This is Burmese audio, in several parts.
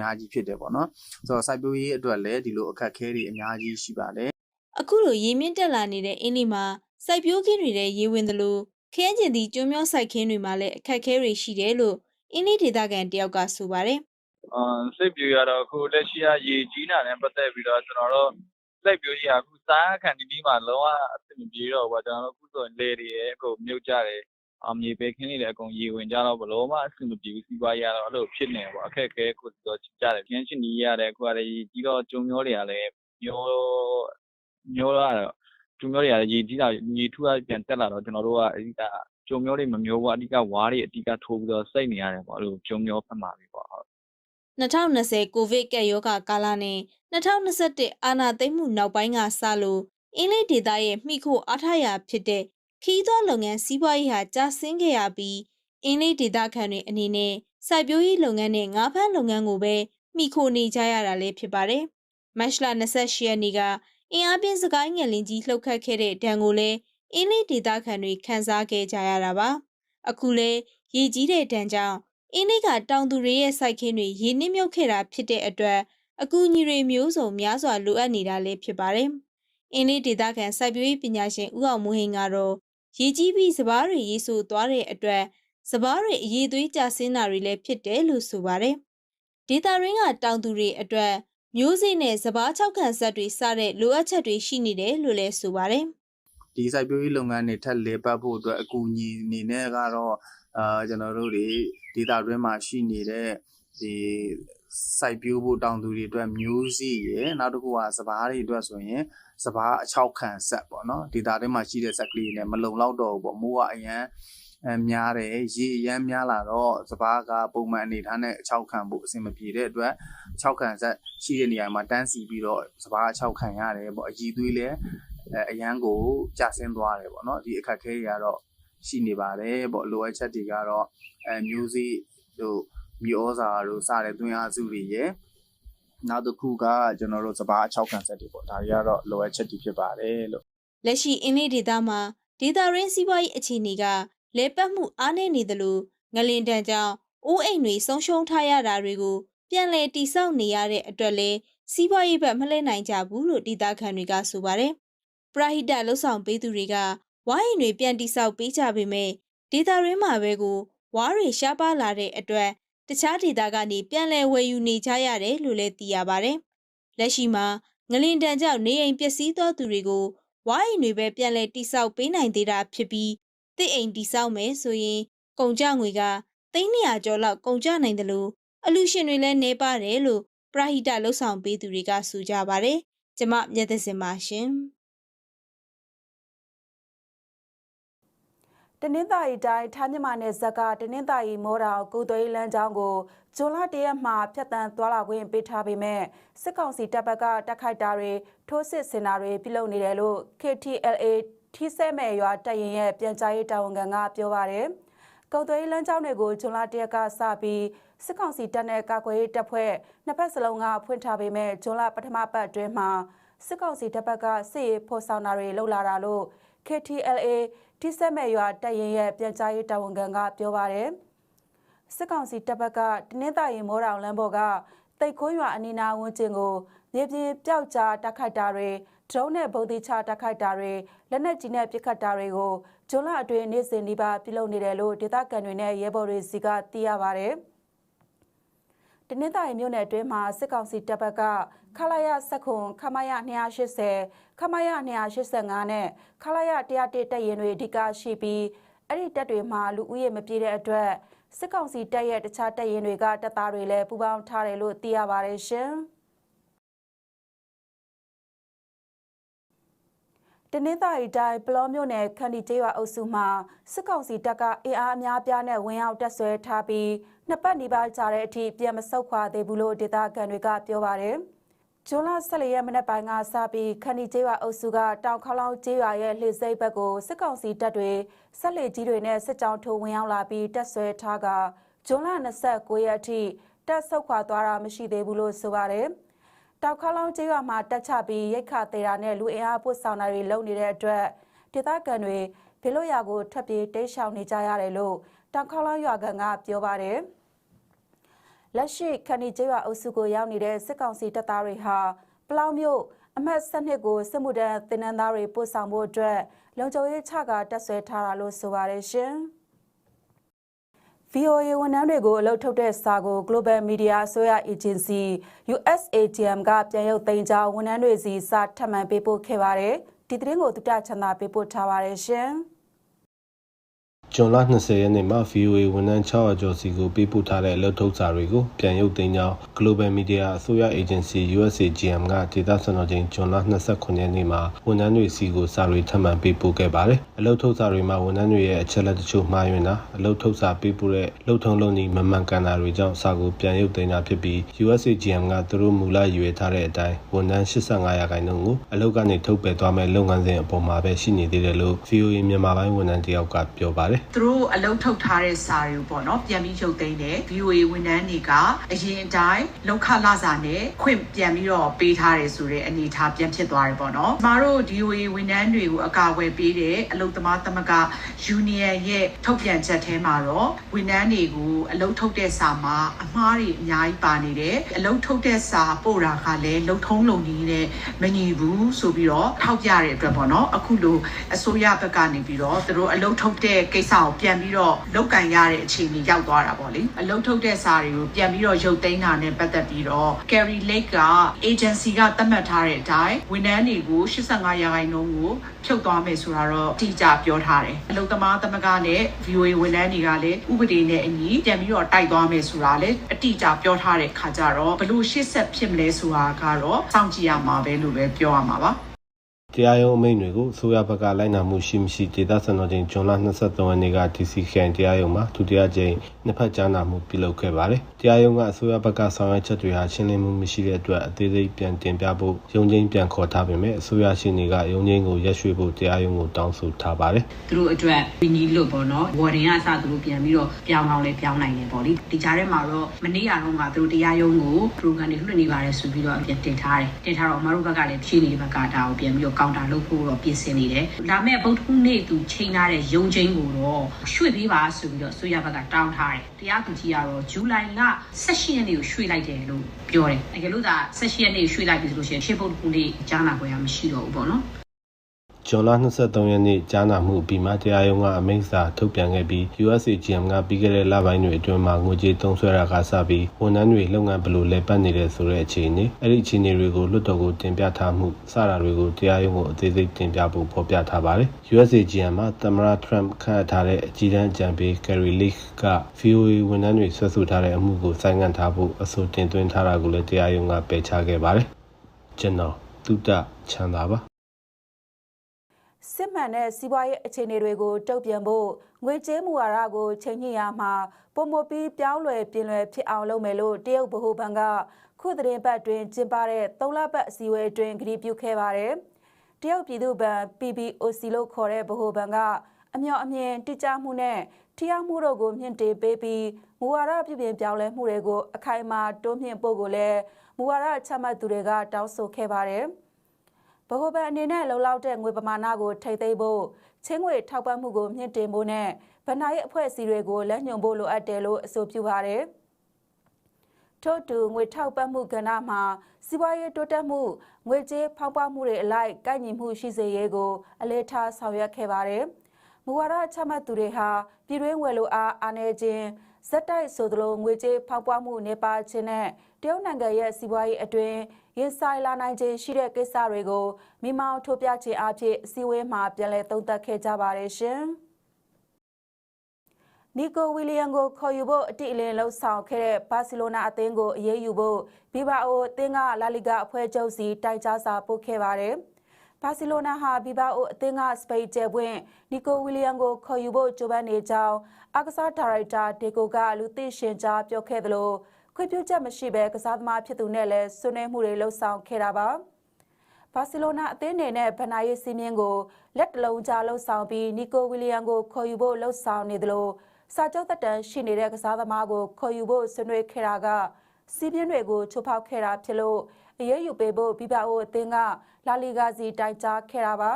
များကြီးဖြစ်တယ်ပေါ့နော်ဆိုတော့စိုက်ပျိုးရေးအတွက်လည်းဒီလိုအခက်အခဲတွေအများကြီးရှိပါတယ်အခုလိုရေမြင့်တက်လာနေတဲ့အင်းလေးမှာစိုက်ပျိုးခင်းတွေတဲ့ရေဝင်သလိုခင်းကျင်သည့်ကျွန်းမျောစိုက်ခင်းတွေမှာလည်းအခက်အခဲတွေရှိတယ်လို့အင်းလေးဒေသခံတယောက်ကဆိုပါတယ်အာစိတ်ပြူရတော့အခုလက်ရှိကရေကြီးတာနဲ့ပတ်သက်ပြီးတော့ကျွန်တော်တို့စိတ်ပြူကြီးကအခုစားခံဒီဒီမှာလုံးဝအဆင်မပြေတော့ဘူးကျွန်တော်တို့အခုဆိုရင်လေတွေရဲ့အကုန်မြုပ်ကြတယ် အမြေပဲခင်းနေတယ်အကုန်ရေဝင်ကြတော့ဘလုံးမအဆင်မပြေဘူးစီးပွားရေးရတော့အဲ့လိုဖြစ်နေပေါ့အခက်အခဲကိုတော့ကြတယ်ကျန်းရှင်ကြီးရတယ်အခုကလည်းရေကြီးတော့ကျုံမျိုးတွေကလည်းမျိုးမျိုးရတော့ကျုံမျိုးတွေကလည်းရေကြီးတာရေထူကပြန်တက်လာတော့ကျွန်တော်တို့ကအဓိကကျုံမျိုးတွေမမျိုးဘူးအဓိကဝါးတွေအဓိကထိုးပြီးတော့စိတ်နေရတယ်ပေါ့အဲ့လိုကျုံမျိုးဖက်မှာပြီပေါ့ဟုတ်2020ကိုဗစ်ကပ်ရောဂါကာလနဲ့2021အာဏာသိမ်းမှုနောက်ပိုင်းကစလို့အင်းလေးဒေသရဲ့မိခိုအားထားရာဖြစ်တဲ့ ခီးသွွားလုပ်ငန်းစီးပွားရေးဟာကျဆင်းခဲ့ရပြီးအင်းလေးဒေသခံတွေအနေနဲ့စိုက်ပျိုးရေးလုပ်ငန်းနဲ့ငါးဖမ်းလုပ်ငန်းကိုပဲမိခိုနေကြရတာလည်းဖြစ်ပါတယ်။မတ်လ28ရက်နေ့ကအင်အားပြင်းစကိုင်းငယ်လင်းကြီးလှုပ်ခတ်ခဲ့တဲ့ဒဏ်ကိုလည်းအင်းလေးဒေသခံတွေခံစားခဲ့ကြရတာပါ။အခုလဲရေကြီးတဲ့ဒဏ်ကြောင့်အင်းလေးကတောင်သူတွေရဲ့စိုက်ခင်းတွေရေနစ်မြုပ်ခဲ့တာဖြစ်တဲ့အတွက်အကူအညီတွေမျိုးစုံများစွာလိုအပ်နေတာလည်းဖြစ်ပါတယ်။အင်းလေးဒေသခံစိုက်ပျိုးရေးပညာရှင်ဦးအောင်မိုးဟိန်ကတော့ ရေကြီးပြီးစပားတွေရေဆိုသွားတဲ့အတွက်စပားတွေအရေးသွေးကျဆင်းတာတွေလည်းဖြစ်တယ်လို့ဆိုပါတယ်။ဒေတာရင်းကတောင်သူတွေအတွက်မျိုးစေ့နဲ့စပား၆ခံဆက်တွေစတဲ့လိုအပ်ချက်တွေရှိနေတယ်လို့လည်းဆိုပါတယ်။ဒီစိုက်ပျိုးရေးလုပ်ငန်းတွေထက်လေပတ်ဖို့အတွက်အကူအညီအနေနဲ့ကတော့အာကျွန်တော်တို့တွေဒေတာတွင်းမှာရှိနေတဲ့ဒီ စိုက်ပျိုးဖို့တောင်သူတွေအတွက်မျိုးစေ့ရယ်နောက်တစ်ခုကစပားတွေအတွက်ဆိုရင်စပားအချောက်ခံဆက်ပေါ့နော်ဒေတာတွင်းမှာရှိတဲ့ဆက်ကလေးတွေနဲ့မလုံလောက်တော့ဘူးပေါ့မိုးကအရန်အများတယ်ရေအရန်များလာတော့စပားကပုံမှန်အနေထားနဲ့အချောက်ခံဖို့အဆင်မပြေတဲ့အတွက်အချောက်ခံဆက်ရှိတဲ့နေရာမှာတန်းစီပြီးတော့စပားအချောက်ခံရတယ်ပေါ့အကြီးသွေးလည်းအဲအရန်ကိုကြာဆင်းသွားတယ်ပေါ့နော်ဒီအခက်အခဲတွေကတော့ရှိနေပါတယ်ပေါ့လိုအပ်ချက်တွေကတော့အဲမျိုးစေ့တို့ မျိုးဩဇာတို့စတဲ့သွင်းအားစုတွေရယ်နောက်တစ်ခုကကျွန်တော်တို့စပါး6ခံဆက်တွေပေါ့ဒါတွေကတော့လိုအပ်ချက်တွေဖြစ်ပါတယ်လို့လက်ရှိအင်းလေးဒေသမှာဒေတာရင်းစီးပွားရေးအခြေအနေကလဲပတ်မှုအားနည်းနေသလိုငလင်တန်ကြောင့်အိုးအိမ်တွေဆုံးရှုံးထားရတာတွေကိုပြန်လည်တိစောက်နေရတဲ့အတွက်လဲစီးပွားရေးဘက်မလှည့်နိုင်ကြဘူးလို့ဒေတာခံတွေကဆိုပါတယ်။ပရာဟိတလှုပ်ဆောင်ပေးသူတွေကဝိုင်းရင်တွေပြန်တိစောက်ပေးကြပေမဲ့ဒေတာရင်းမှာပဲကိုဝါးတွေရှားပါလာတဲ့အတွက် တခြားဒေတာကနေပြန်လည်ဝယ်ယူနေကြရတယ်လို့လည်းသိရပါတယ်။လက်ရှိမှာငလင်တန်ကြောင့်နေအိမ်ပျက်စီးသောသူတွေကိုဝိုင်းရင်တွေပဲပြန်လဲတိဆောက်ပေးနိုင်သေးတာဖြစ်ပြီးတစ်အိမ်တိဆောက်မယ်ဆိုရင်ကုန်ကြငွေက300ကျော်လောက်ကုန်ကြနိုင်တယ်လို့အလူရှင်တွေလည်းနေပါတယ်လို့ပရာဟိတလှုပ်ဆောင်ပေးသူတွေကဆိုကြပါတယ်ကျမမျက်သစင်ပါရှင် တနင်္သာရီတိုင်းထိုင်းမြန်မာနယ်ဇက်ကတနင်္သာရီမော်တော်ကုသွေးလမ်းကြောင်းကိုဇွန်လတရက်မှဖျက်တမ်းသွားလာခွင့်ပေးထားပေမဲ့စစ်ကောင်စီတပ်ဘက်ကတိုက်ခိုက်တာတွေထိုးစစ်ဆင်တာတွေပြုလုပ်နေတယ်လို့ KTLA ထီးဆဲမဲ့ရွာတပ်ရင်ရဲ့ပြန်ကြားရေးတာဝန်ခံကပြောပါတယ်။ကုသွေးလမ်းကြောင်းတွေကိုဇွန်လတရက်ကစပြီးစစ်ကောင်စီတပ်နဲ့ကာကွယ်ရေးတပ်ဖွဲ့နှစ်ဖက်စလုံးကဖွင့်ထားပေမဲ့ဇွန်လပထမပတ်အတွင်းမှာစစ်ကောင်စီတပ်ဘက်ကစစ်ရေးဖော်ဆောင်တာတွေလှုပ်လာတာလို့ KTLA ထိစက်မဲ့ရွာတပ်ရင်ရဲ့ပြန်ကြားရေးတာဝန်ခံကပြောပါတယ်။စစ်ကောင်စီတပ်ဘက်ကတနင်္သာရီမော်တောင်လမ်းဘော်ကတိတ်ခိုးရွာအနီးနားဝန်းကျင်ကိုမြေပြင်ပျောက်ကြားတိုက်ခိုက်တာတွေဒရုန်းနဲ့ဗုံးသီးချတိုက်ခိုက်တာတွေလက်နက်ကြီးနဲ့ပစ်ခတ်တာတွေကိုဂျွန်လအတွင်းနေ့စဉ်ဒီပါပြုလုပ်နေတယ်လို့ဒေသခံတွေနဲ့ရဲဘော်တွေစီကသိရပါတယ်။တနင်္သာရီမြို့နယ်အတွင်းမှာစစ်ကောင်စီတပ်ဘက်ကခလာရစက်ခွန်ခမရ280 ခမရ285နဲ့ခလာရ101တပ်ရင်တွေအဓိကရှိပြီးအဲ့ဒီတပ်တွေမှာလူဦးရေမပြည့်တဲ့အတွက်စစ်ကောင်စီတပ်ရဲ့တခြားတပ်ရင်တွေကတပ်သားတွေလည်းပူးပေါင်းထားတယ်လို့သိရပါတယ်ရှင်။တနင်္သာရီတိုင်းပလောမြို့နယ်ခန္တီကျေးရွာအုပ်စုမှာစစ်ကောင်စီတပ်ကအင်အားအများပြားနဲ့ဝင်ရောက်တပ်ဆွဲထားပြီးနှစ်ပတ်နီးပါးကြာတဲ့အထိပြန်မဆုတ်ခွာသေးဘူးလို့ဒေသခံတွေကပြောပါတယ်။ ဂျွန်လ14ရက်မနက်ပိုင်းကစပြီးခန္တီကျေးရွာအုပ်စုကတောင်ခေါလောင်းကျေးရွာရဲ့လှေစိတ်ဘက်ကိုစစ်ကောင်စီတပ်တွေဆက်လက်ကြီးတွေနဲ့စစ်ကြောင်းထိုးဝင်ရောက်လာပြီးတပ်ဆွဲထားကဂျွန်လ29ရက်အထိတပ်ဆုတ်ခွာသွားတာမရှိသေးဘူးလို့ဆိုပါတယ်။တောက်ခါလောင်းကျေးရွာမှာတက်ချပြီးရိတ်ခသေးတာနဲ့လူအင်အားပို့ဆောင်တာတွေလုပ်နေတဲ့အတွက်ဒေသခံတွေဘေလို့ရာကိုထွက်ပြေးတိတ်ရှောင်နေကြရတယ်လို့တောက်ခါလောင်းရွာကန်ကပြောပါတယ်။ လက်ရှိခဏီကျေးရွာအုပ်စုကိုရောက်နေတဲ့စစ်ကောင်စီတပ်သားတွေဟာပလောင်မြို့အမှတ်၁၂ကိုစစ်မှုထမ်းတင်နန်းသားတွေပို့ဆောင်ဖို့အတွက်လုံခြုံရေးချကတက်ဆွဲထားတာလို့ဆိုပါတယ်ရှင်။ VOA ဝန်ထမ်းတွေကိုအလုပ်ထုတ်တဲ့စာကို Global Media အစိုးရ Agency USAGM ကပြန်ရုပ်သိမ်းကြောင်းဝန်ထမ်းတွေစီစာထပ်မံပေးပို့ခဲ့ပါတယ်။ဒီသတင်းကိုတုတ္တချန်တာပေးပို့ထားပါတယ်ရှင်။ ဂျွန်လ20ရက်နေ့မှာ VOA ဝန်ထမ်း600ကျော်စီကိုပေးပို့ထားတဲ့အလုပ်ထုတ်စာတွေကိုပြန်ရုပ်သိမ်းကြောင်း Global Media အစိုးရ Agency USAGM ကဒေတာစံတော်ချိန်ဂျွန်လ29ရက်နေ့မှာဝန်ထမ်းတွေစီကိုစာတွေထပ်မံပေးပို့ခဲ့ပါတယ်။အလုပ်ထုတ်စာတွေမှာဝန်ထမ်းတွေရဲ့အချက်လက်တချို့မှားယွင်းတာအလုပ်ထုတ်စာပေးပို့တဲ့လုပ်ထုံးလုပ်နည်းမမှန်ကန်တာတွေကြောင့်စာကိုပြန်ရုပ်သိမ်းတာဖြစ်ပြီး USAGM ကသူတို့မူလရည်ရွယ်ထားတဲ့အတိုင်းဝန်ထမ်း85ရာခိုင်နှုန်းကိုအလုပ်ကနေထုတ်ပယ်သွားမဲ့လုပ်ငန်းစဉ်အပေါ်မှာပဲရှိနေသေးတယ်လို့ VOA မြန်မာပိုင်းဝန်ထမ်းတယောက်ကပြောပါတယ်။သူတို့အလုပ်ထုတ်ထားတဲ့စာတွေကိုပေါ့နော်ပြန်ပြီးရုပ်သိမ်းတယ် VOA ဝန်ထမ်းတွေကအရင်အတိုင်းလောက်ခလာစာနဲ့ခွင့်ပြန်ပြီးတော့ပေးထားတယ်ဆိုတဲ့အနေအထားပြန်ဖြစ်သွားတယ်ပေါ့နော်ကျမတို့ VOA ဝန်ထမ်းတွေကိုအကာအကွယ်ပေးတဲ့အလုပ်သမားသမဂ္ဂ Union ရဲ့ထုတ်ပြန်ချက်ထဲမှာတော့ဝန်ထမ်းတွေကိုအလုပ်ထုတ်တဲ့စာမှာအမှားတွေအများကြီးပါနေတယ်အလုပ်ထုတ်တဲ့စာပို့တာကလည်းလုံထုံးလုံနည်းနဲ့မညီဘူးဆိုပြီးတော့ထောက်ပြတဲ့အတွက်ပေါ့နော်အခုလိုအစိုးရဘက်ကနေပြီးတော့သူတို့အလုပ်ထုတ်တဲ့ကိစ္စကိုပြန်ပြီးတော့လောက်ကင်ရတဲ့အခြေအနေရောက်သွားတာပေါ့လေအလုပ်ထုတ်တဲ့စာတွေကိုပြန်ပြီးတော့ရုပ်သိမ်းတာနဲ့ပတ်သက်ပြီးတော့ Carry Lake က agency ကသတ်မှတ်ထားတဲ့အတိုင်းဝန်ထမ်းတွေကို85ရာခိုင်နှုန်းကိုဖြုတ်သွားမယ်ဆိုတာတော့အတိအကျပြောထားတယ်အလုပ်သမားသမဂ္ဂနဲ့ VOA ဝန်ထမ်းတွေကလည်းဥပဒေနဲ့အညီပြန်ပြီးတော့တိုက်သွားမယ်ဆိုတာလည်းအတိအကျပြောထားတဲ့ခါကြတော့ဘလို့ရှေ့ဆက်ဖြစ်မလဲဆိုတာကတော့စောင့်ကြည့်ရမှာပဲလို့ပဲပြောရမှာပါ တရားရုံးအမိန့်တွေကိုအစိုးရဘက်ကလိုက်နာမှုရှိမရှိဒေသစံတော်ချိန်ဂျွန်လ23ရက်နေ့က DC ခရိုင်တရားရုံးမှာဒုတိယကြိမ်နှစ်ဖက်ကြားနာမှုပြုလုပ်ခဲ့ပါတယ်။တရားရုံးကအစိုးရဘက်ကဆောင်ရွက်ချက်တွေဟာရှင်းလင်းမှုမရှိတဲ့အတွက်အသေးစိတ်ပြန်တင်ပြဖို့ရုံးချင်းပြန်ခေါ်ထားပေမဲ့အစိုးရရှိနေကရုံးချင်းကိုရက်ရွှေ့ဖို့တရားရုံးကိုတောင်းဆိုထားပါတယ်။သူတို့အတွက်ဝီနီလို့ပေါ့နော်ဝေါ်ဒင်ကစသူတို့ပြန်ပြီးတော့ပြောင်းအောင်လဲပြောင်းနိုင်တယ်ပေါ့လေဒီကြားထဲမှာတော့မနေ့ကတော့ကသူတို့တရားရုံးကို program တွေလွှင့်နေပါတယ်ဆိုပြီးတော့ပြန်တင်ထားတယ်တင်ထားတော့အမတို့ဘက်ကလည်းဖြည့်နေတဲ့ဘက်ကဒါကိုပြန်ပြီးတော့ကောင်တာလုပ်ဖို့တော့ပြင်ဆင်နေတယ်ဒါမဲ့ဗုဒ္ဓဟူးနေ့သူချိန်ထားတဲ့ရုံးချင်းကိုတော့ရွှေ့ပေးပါဆိုပြီးတော့ဆိုရဘက်ကတောင်းထားတယ်တရားသူကြီးကတော့ဇူလိုင်လ18ရက်နေ့ကိုရွှေ့လိုက်တယ်လို့ပြောတယ်တကယ်လို့ဒါ18ရက်နေ့ကိုရွှေ့လိုက်ပြီဆိုလို့ရှိရင်ရှေ့ဗုဒ္ဓဟူးနေ့ကြားနာပွဲကမရှိတော့ဘူးပေါ့နော် ဂျွန်လ23ရက်နေ့ကြားနာမှုပြီးမှတရားရုံးကအမိန့်စာထုတ်ပြန်ခဲ့ပြီး USAGM ကပြီးခဲ့တဲ့လပိုင်းတွေအတွင်းမှာငွေကြေးသုံးစွဲတာကစပြီးဝန်ထမ်းတွေလုပ်ငန်းဘယ်လိုလဲပတ်နေတယ်ဆိုတဲ့အခြေအနေအဲ့ဒီအခြေအနေတွေကိုလွှတ်တော်ကိုတင်ပြထားမှုစတာတွေကိုတရားရုံးကိုအသေးစိတ်တင်ပြဖို့ဖော်ပြထားပါတယ် USAGM မှာသမ္မတ Trump ခန့်အပ်ထားတဲ့အကြီးတန်းအကြံပေး Carrie Lake က VOA ဝန်ထမ်းတွေဆွဲဆိုထားတဲ့အမှုကိုဆိုင်းငံ့ထားဖို့အဆိုတင်သွင်းထားတာကိုလည်းတရားရုံးကပယ်ချခဲ့ပါတယ်ကျွန်တော်တုဒ္ဒချမ်းသာပါ စစ်မှန်တဲ့စီးပွားရေးအခြေအနေတွေကိုတုံ့ပြန်ဖို့ငွေကြေးမူဝါဒကိုချိန်ညှိရမှာပုံမပြီးပြောင်းလဲပြင်လဲဖြစ်အောင်လုပ်မယ်လို့တရုတ်ဗဟိုဘဏ်ကခုသတင်းပတ်တွင်ကျင်းပတဲ့၃လပတ်အစည်းအဝေးတွင်ကတိပြုခဲ့ပါတယ်။တရုတ်ပြည်သူ့ဘဏ် PBOC လို့ခေါ်တဲ့ဗဟိုဘဏ်ကအမျှော်အမြင်တိကျမှုနဲ့ထိရောက်မှုတို့ကိုမြင့်တင်ပေးပြီးမူဝါဒပြုပြင်ပြောင်းလဲမှုတွေကိုအခိုင်အမာတိုးမြှင့်ဖို့ကိုလည်းမူဝါဒချမှတ်သူတွေကတောင်းဆိုခဲ့ပါတယ်။ ဗဟိုဘဏ်အနေနဲ့လုံလောက်တဲ့ငွေပမာဏကိုထိသိမ်းဖို့ချင်းငွေထောက်ပံ့မှုကိုမြင့်တင်ဖို့နဲ့ဗဏ္ဍာရေးအဖွဲ့အစည်းတွေကိုလက်ညှိုးဖို့လိုအပ်တယ်လို့အဆိုပြုပါတယ်။ထို့တူငွေထောက်ပံ့မှုကဏ္ဍမှာစီးပွားရေးတိုးတက်မှုငွေကြေးဖောက်ပွားမှုတွေအလိုက်ကိုက်ညီမှုရှိစေရေးကိုအလေးထားဆောင်ရွက်ခဲ့ပါတယ်။မူဝါဒချမှတ်သူတွေဟာပြည်တွင်းဝယ်လိုအားအားနည်းခြင်းဇက်တိုက်ဆိုသလိုငွေကြေးဖောက်ပွားမှုနေပါခြင်းနဲ့တ ရုတ်နိုင်ငံရဲ့စီးပွားရေးအတွင်းရင်ဆိုင်လာနိုင်ခြင်းရှိတဲ့ကိစ္စတွေကိုမိမောင်းထုတ်ပြခြင်းအဖြစ်အစည်းအဝေးမှာပြန်လည်သုံးသပ်ခဲ့ကြပါတယ်ရှင်။နီကိုဝီလီယံကိုခေါ်ယူဖို့အတိအလင်းလှုပ်ဆောင်ခဲ့တဲ့ဘာစီလိုနာအသင်းကိုအရေးယူဖို့ဘီဘာအိုအသင်းကလာလီဂါအဖွဲ့ချုပ်စီတိုက်ကြားစာပို့ခဲ့ပါတယ်။ဘာစီလိုနာဟာဘီဘာအိုအသင်းကစပိတ်ကျဲပွင့်နီကိုဝီလီယံကိုခေါ်ယူဖို့ကြိုးပမ်းနေကြောင်းအကစားဒါရိုက်တာဒေကိုကလူသိရှင်ကြားပြောခဲ့သလို ခွင့်ပြုချက်မရှိဘဲကစားသမားဖြစ်သူနဲ့လည်းဆွေးနွေးမှုတွေလှုပ်ဆောင်ခဲ့တာပါဘာစီလိုနာအသင်းအနေနဲ့ဗန်နာရေးစီးမြင့်ကိုလက်တလုံးကြားလှုပ်ဆောင်ပြီးနီကိုဝီလီယံကိုခေါ်ယူဖို့လှုပ်ဆောင်နေသလိုစာချုပ်သက်တမ်းရှိနေတဲ့ကစားသမားကိုခေါ်ယူဖို့ဆွေးနွေးခဲ့တာကစီးမြင့်တွေကိုချိုးဖောက်ခဲ့တာဖြစ်လို့အရေးယူပေးဖို့ဘီဘာအိုအသင်းကလာလီဂါစီတိုင်ကြားခဲ့တာပါ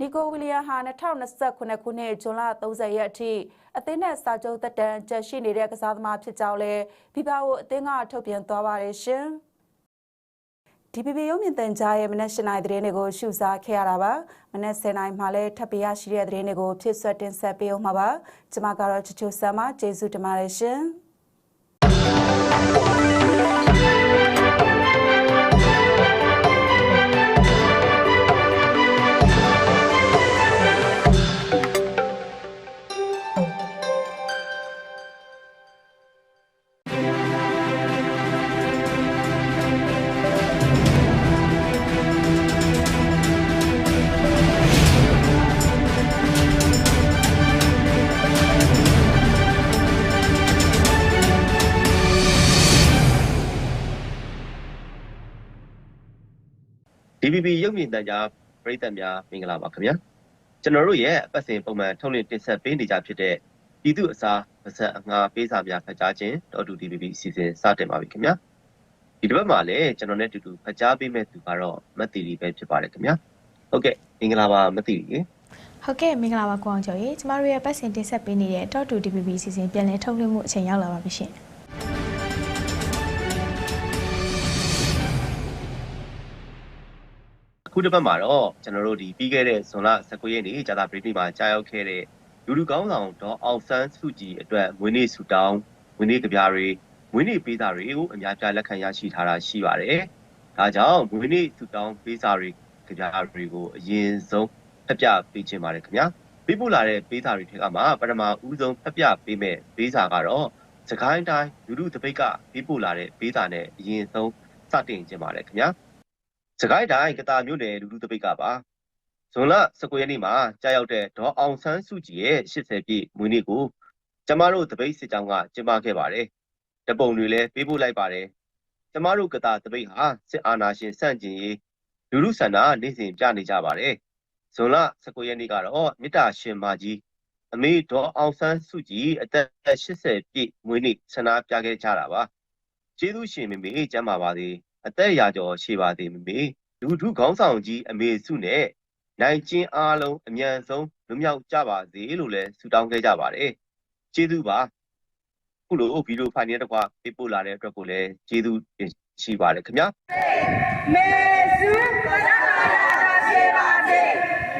နီကိုဝီလီယံဟာ2029ခုနှစ်ဇွန်လ30ရက်အထိအသင်းနဲ့စာချုပ်သက်တမ်းကျရှိနေတဲ့ကစားသမားဖြစ်ကြောင်းလည်းဘီဘာကိုအသင်းကထုတ်ပြန်သွားပါတယ်ရှင်။ DPP ရုံးမြင့်တန်ကြားရဲ့မနက်၈နိုင်သတင်းတွေကိုရှုစားခဲ့ရတာပါမနက်10နိုင်မှလည်းထပ်ပြရရှိတဲ့သတင်းတွေကိုဖြစ်ဆွတ်တင်ဆက်ပေးအောင်မှာပါကျွန်မကတော့ချချိုဆမ်မကျေးဇူးတင်ပါတယ်ရှင်။ DPP ရုပ်မြင်သံကြားပရိသတ်များမင်္ဂလာပါခင်ဗျာကျွန်တော်တို့ရဲ့အပတ်စဉ်ပုံမှန်ထုတ်လွှင့်တင်ဆက်ပေးနေကြဖြစ်တဲ့ပြည်သူအစားဗဇက်အငှာပေးစာများဖတ်ကြားခြင်းတော်တူ DPP အစီအစဉ်စတင်ပါပြီခင်ဗျာဒီတစ်ပတ်မှာလည်းကျွန်တော်နဲ့အတူတူဖတ်ကြားပေးမဲ့သူကတော့မတ်တီရီပဲဖြစ်ပါတယ်ခင်ဗျာဟုတ်ကဲ့မင်္ဂလာပါမတ်တီရီဟုတ်ကဲ့မင်္ဂလာပါကိုအောင်ကျော်ရေကျမတို့ရဲ့ပတ်စဉ်တင်ဆက်ပေးနေတဲ့ Talk to DPP စီစဉ်ပြန်လည်ထုတ်လွှင့်မှုအချိန်ရောက်လာပါပြီရှင် ခုတစ်ပတ်မှာတော့ကျွန်တော်တို့ဒီပြီးခဲ့တဲ့ဇွန်လ19ရက်နေ့ဂျာတာပရိသတ်မှာကြားရောက်ခဲ့တဲ့လူလူကောင်းဆောင်ဒေါ်အောင်ဆန်းစုကြည်အတွက်မွေးနေ့ဆုတောင်းမွေးနေ့ကြပြားတွေမွေးနေ့ပေးစာတွေကိုအများပြားလက်ခံရရှိထားတာရှိပါတယ်။ဒါကြောင့်မွေးနေ့ဆုတောင်းပေးစာတွေကြပြားတွေကိုအရင်ဆုံးဖက်ပြပေးခြင်းပါတယ်ခင်ဗျာ။ပေးပို့လာတဲ့ပေးစာတွေထက်ကမှပထမဦးဆုံးဖက်ပြပေးမဲ့ပေးစာကတော့စကိုင်းတိုင်းလူလူတပိတ်ကပေးပို့လာတဲ့ပေးစာနဲ့အရင်ဆုံးစတင်ခြင်းပါတယ်ခင်ဗျာ။ စကိုင်းတိုင်းကတာမြို့နယ်လူလူတပိတ်ကပါဇွန်လ19ရက်နေ့မှာကြာရောက်တဲ့ဒေါ်အောင်ဆန်းစုကြည်ရဲ့80ပြည့်မွေးနေ့ကိုကျမတို့တပိတ်စစ်ကြောင်းကကျင်းပခဲ့ပါတယ်။တပုံတွေလည်းပေးပို့လိုက်ပါတယ်။ကျမတို့ကတာတပိတ်ဟာစစ်အာဏာရှင်စန့်ကျင်ရေးလူလူဆန္ဒနေ့စဉ်ပြနေကြပါတယ်။ဇွန်လ19ရက်နေ့ကတော့မြစ်တာရှင်မကြီးအမေဒေါ်အောင်ဆန်းစုကြည်အသက်80ပြည့်မွေးနေ့ဆန္ဒပြခဲ့ကြတာပါ။ကျေးဇူးရှင်မေမေကျမ်းပါပါစေ အသက်ရာကျော်ရှိပါသေးမေမေလူထုခေါင်းဆောင်ကြီးအမေစုနဲ့နိုင်ကျင်းအားလုံးအမြန်ဆုံးလွတ်မြောက်ကြပါစေလို့လည်းဆုတောင်းခဲ့ကြပါတယ်။ကျေးဇူးပါ။ခုလိုဗီဒီယိုဖိုင်နဲ့တကွပေးပို့လာတဲ့အတွက်ကိုလည်းကျေးဇူးတင်ရှိပါတယ်ခင်ဗျာ။မေစုပဒနာရှိပါစေ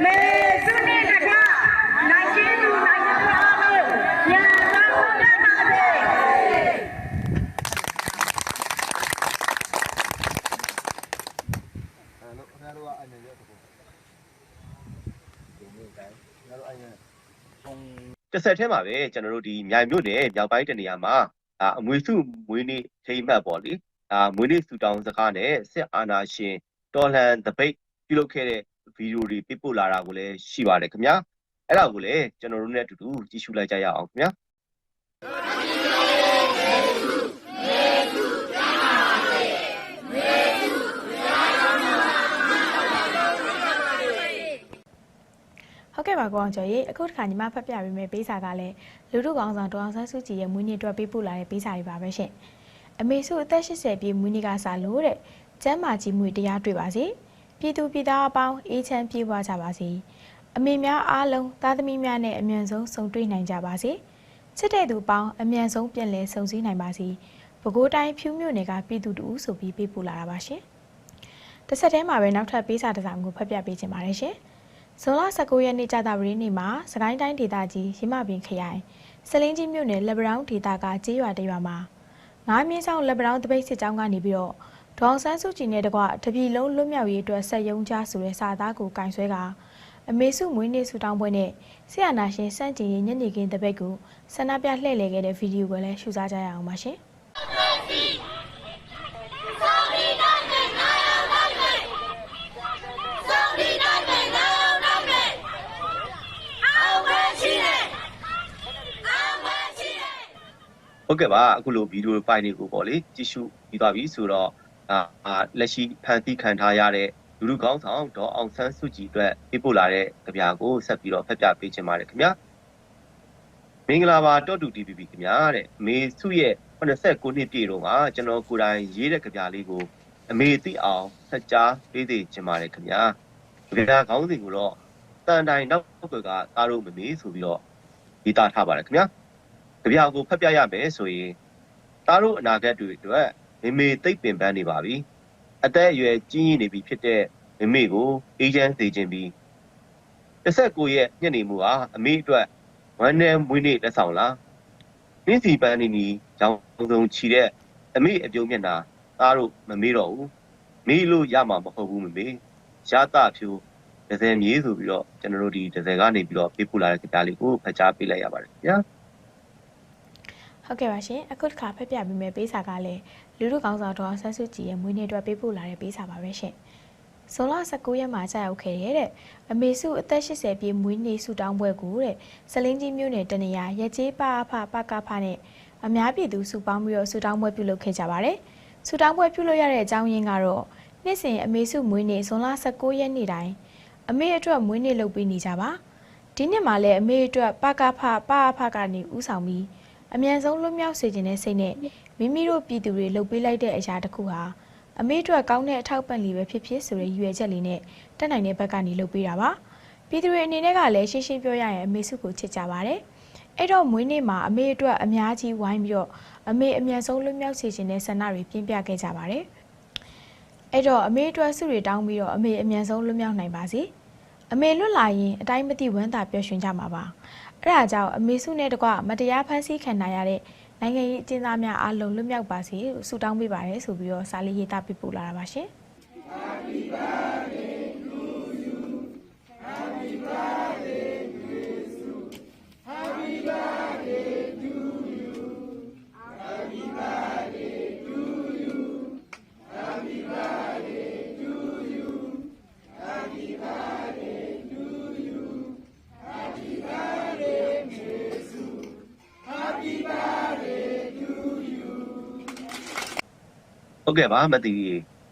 မေစုနဲ့တကားနိုင်ကျင်းသူနိုင်ကျင်းပါလို့ညာသာဟုတ်တတ်ပါစေ တစ် ဆက်တည်းမှာပဲကျွန်တော်တို့ဒီမြိုင်မြို့နယ်မြောက်ပိုင်းတနေရာမှာဒါအမွေစုမွေးနေ့ထိမ့်မှတ်ပေါ့လေဒါမွေးနေ့ဆူတောင်းစကားနဲ့စစ်အာဏာရှင်တော်လှန်တပိတ်ပြုလုပ်ခဲ့တဲ့ဗီဒီယိုတွေပြပို့လာတာကိုလည်းရှိပါတယ်ခင်ဗျာအဲ့ဒါကိုလည်းကျွန်တော်တို့နဲ့အတူတူကြည့်ရှုလိုက်ကြရအောင်ခင်ဗျာ ဟုတ်ကဲ့ပါကိုအောင်ကျော်ရေအခုတစ်ခါညီမဖတ်ပြပေးမယ့်ပေးစာကလည်းလူထုကောင်ဆောင်ဒေါအောင်ဆန်းစုကြည်ရဲ့မွေးနေ့အတွက်ပေးပို့လာတဲ့ပေးစာတွေပါပဲရှင်အမေစုအသက်80ပြည့်မွေးနေ့ကစားလို့တဲ့ကျမ်းမာကြီးမွေတရားတွေ့ပါစေပြည်သူပြည်သားအပေါင်းအေးချမ်းပြေးပွားကြပါစေအမေများအားလုံးသားသမီးများနဲ့အမြန်ဆုံးဆုံတွေ့နိုင်ကြပါစေချစ်တဲ့သူပေါင်းအမြန်ဆုံးပြန်လည်ဆုံစည်းနိုင်ပါစေပဲခူးတိုင်းဖြူးမြို့နယ်ကပြည်သူတူဆိုပြီးပေးပို့လာတာပါရှင်တစ်ဆက်တည်းမှာပဲနောက်ထပ်ပေးစာတစ်စောင်ကိုဖတ်ပြပေးခြင်းပါတယ်ရှင် ဇွန်လ19ရက်နေ့ကြာသပတေးနေ့မှာစကိုင်းတိုင်းဒေသကြီးရမပင်ခရိုင်စလင်းကြီးမြို့နယ်လက်ပံတောင်းဒေသကကျေးရွာတရွာမှာငါးမြင်းဆောင်လက်ပံတောင်းတပိတ်စစ်ကြောင်းကနေပြီးတော့ဒေါအောင်ဆန်းစုကြည်နဲ့တကွတပြည်လုံးလွတ်မြောက်ရေးအတွက်ဆက်ယုံကြဆိုတဲ့စာသားကိုကင်ဆွဲကအမေစုမွေးနေ့ဆူတောင်းပွဲနဲ့ဆရာနာရှင်စန့်ကျင်ရေးညနေခင်းတပိတ်ကိုဆန္ဒပြလှည့်လည်ခဲ့တဲ့ဗီဒီယိုကိုလည်းရှုစားကြရအောင်ပါရှင် ဟုတ်ကဲ့ပါအခုလိုဗီဒီယိုဖိုင်တွေကိုပေါ့လေကြည့်ရှုပြီးသွားပြီဆိုတော့အာအာလက်ရှိဖန်တီးခံထားရတဲ့လူလူကောင်းဆောင်ဒေါ်အောင်ဆန်းစုကြည်အတွက်ပြပို့လာတဲ့ကြပြာကိုဆက်ပြီးတော့ဖတ်ပြပေးချင်ပါတယ်ခင်ဗျာမင်္ဂလာပါတော့တူ DPP ခင်ဗျာတဲ့မေစုရဲ့89နှစ်ပြည့်တော့ကကျွန်တော်ကိုယ်တိုင်ရေးတဲ့ကြပြလေးကိုအမေသိအောင်ဆက်ကြားပေးသေးချင်ပါတယ်ခင်ဗျာကြပြခေါင်းစဉ်ကိုတော့တန်တိုင်နောက်ဘက်ကသားတို့မမေဆိုပြီးတော့ရေးသားထားပါတယ်ခင်ဗျာ ကြပြကိုဖတ်ပြရမယ်ဆိုရင်သားတို့အနာဂတ်တွေအတွက်မေမေသိပ်ပင်ပန်းနေပါပြီအသက်အရွယ်ကြီးရင်နေပြီဖြစ်တဲ့မေမေကိုအေဂျင့်စေခြင်းပြီး19ရက်ညနေမှုဟာအမေအတွက်ဝမ်းနဲ့မွေးနေ့လက်ဆောင်လားနင်းစီပန်းနေနီရောင်စုံချီတဲ့အမေအပြုံးမျက်နှာသားတို့မမေ့တော့ဘူးမေးလို့ရမှာမဟုတ်ဘူးမမေရတာဖြူဒဇယ်မြေးဆိုပြီးတော့ကျွန်တော်တို့ဒီဒဇယ်ကနေပြီးတော့ပေးပို့လာတဲ့ကြပြလေးကိုဖတ်ကြားပေးလိုက်ရပါတယ်ခင်ဗျာ ဟုတ်ကဲ့ပါရှင်အခုတစ်ခါဖက်ပြပေးမယ်ပေးစာကလည်းလူလူကောင်းဆောင်ဒေါအောင်ဆန်းစုကြည်ရဲ့မွေးနေ့အတွက်ပေးပို့လာတဲ့ပေးစာပါပဲရှင်ဇွန်လ19ရက်မှာကြာရောက်ခဲ့တဲ့တဲ့အမေစုအသက်80ပြည့်မွေးနေ့ဆုတောင်းပွဲကိုတဲ့စလင်းကြီးမြို့နယ်တနေရာရက်ကျေးပါအဖပကဖနဲ့အများပြည်သူစုပေါင်းပြီးတော့ဆုတောင်းပွဲပြုလုပ်ခဲ့ကြပါတယ်ဆုတောင်းပွဲပြုလုပ်ရတဲ့အကြောင်းရင်းကတော့နေ့စဉ်အမေစုမွေးနေ့ဇွန်လ19ရက်နေ့တိုင်းအမေအတွက်မွေးနေ့လုပ်ပေးနေကြပါဒီနှစ်မှာလည်းအမေအတွက်ပကဖပအဖကနေဥဆောင်ပြီး အမြန်ဆုံးလွတ်မြောက်စေခြင်းနဲ့စိတ်နဲ့မိမိတို့ပြည်သူတွေလှုပ်ပေးလိုက်တဲ့အရာတစ်ခုဟာအမေအတွက်ကောင်းတဲ့အထောက်ပံ့လေးပဲဖြစ်ဖြစ်ဆိုတဲ့ရည်ရွယ်ချက်လေးနဲ့တက်နိုင်တဲ့ဘက်ကနေလှုပ်ပေးတာပါပြည်သူတွေအနေနဲ့ကလည်းရှင်းရှင်းပြောရရင်အမေစုကိုချစ်ကြပါတယ်အဲ့တော့မွေးနေ့မှာအမေအတွက်အများကြီးဝိုင်းပြီးတော့အမေအမြန်ဆုံးလွတ်မြောက်စေခြင်းနဲ့ဆန္ဒတွေပြင်းပြခဲ့ကြပါတယ်အဲ့တော့အမေအတွက်ဆုတွေတောင်းပြီးတော့အမေအမြန်ဆုံးလွတ်မြောက်နိုင်ပါစေအမေလွတ်လာရင်အတိုင်းမသိဝမ်းသာပျော်ရွှင်ကြမှာပါ အဲ့ဒါကြောင့်အမေစုနဲ့တကွမတရားဖန်ဆီးခံနိုင်ရတဲ့နိုင်ငံရေးအကျဉ်းသားများအားလုံးလွတ်မြောက်ပါစေလို့ဆုတောင်းပေးပါရဆိုပြီးတော့စာလေးရေးသားပေးပို့လာတာပါရှင်။။ ဟုတ်ကဲ့ပါမတီး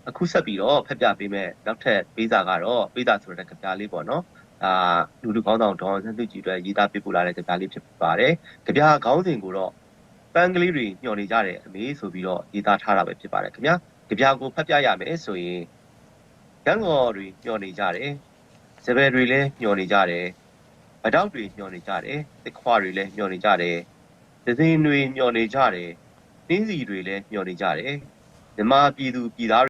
အခုဆက်ပြီးတော့ဖက်ပြပေးမယ်နောက်ထပ်ပေးစာကတော့ပေးစာဆိုတဲ့ကြပြလေးပေါ့နော်။အာလူလူကောင်းဆောင်ဒေါ်ဆန်းစုကြည်အတွက်ရေးသားပေးပို့လာတဲ့ကြပြလေးဖြစ်ပါတယ်။ကြပြခေါင်းစဉ်ကိုတော့ပန်းကလေးတွေညှော်နေကြတယ်အမေဆိုပြီးတော့ရေးသားထားတာပဲဖြစ်ပါတယ်ခင်ဗျာ။ကြပြကိုဖက်ပြရမယ်ဆိုရင်ရန်ကုန်တွေညှော်နေကြတယ်။စပယ်တွေလည်းညှော်နေကြတယ်။ဗတောက်တွေညှော်နေကြတယ်။တစ်ခွာတွေလည်းညှော်နေကြတယ်။ဒဇင်တွေညှော်နေကြတယ်။တင်းစီတွေလည်းညှော်နေကြတယ်။ မြမပြည်သူပြည်သား